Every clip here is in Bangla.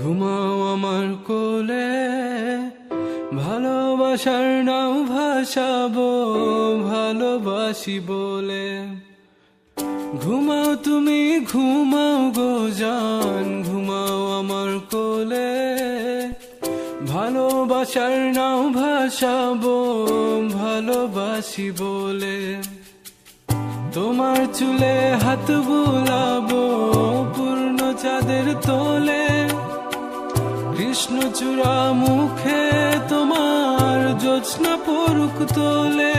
ঘুমাও আমার কোলে, ভালোবাসার নাও ভাসাবো, ভালোবাসি বলে। ঘুমাও তুমি, ঘুমাও গো জান, ঘুমাও আমার কোলে, ভালোবাসার নাও ভাসাবো, ভালোবাসি বলে। তোমার চুলে হাত বুলাবো, পূর্ণ চাঁদের তোলে কৃষ্ণচূড়া মুখে তোমার জোৎস্না পরুক তোলে।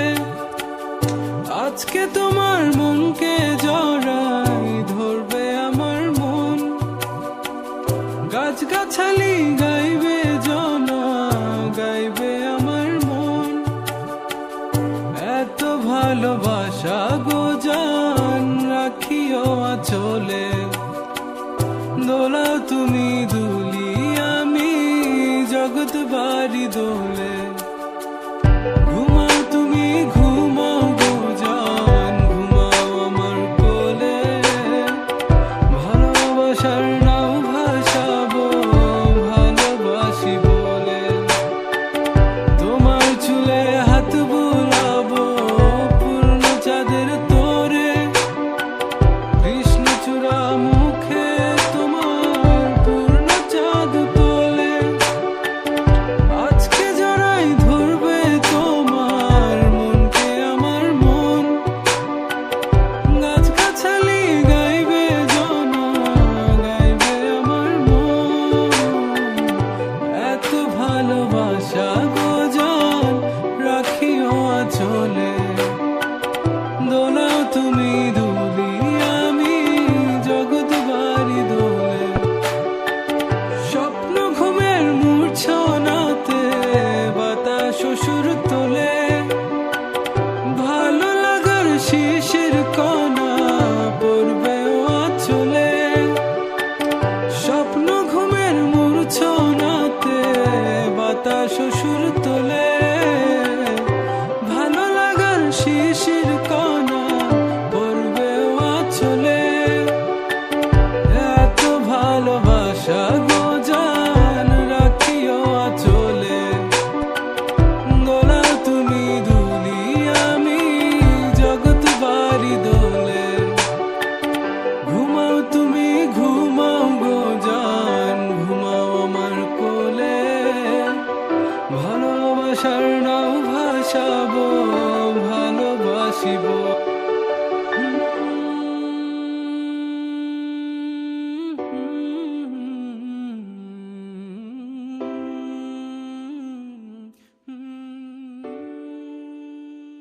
আজকে তোমার মনকে জড়াই ধরবে আমার মন। গাছগাছালি গাইবে জনা, গাইবে আমার মন। এত ভালোবাসা গো জান, রাখিও চলে দোলা তুমি দুলি বাড়ি দোলে পড়বে চলে স্বপ্ন ঘুমের মূর্ছনাতে বাতাস সুর তোলে। ভালো লাগার শিশির শরণ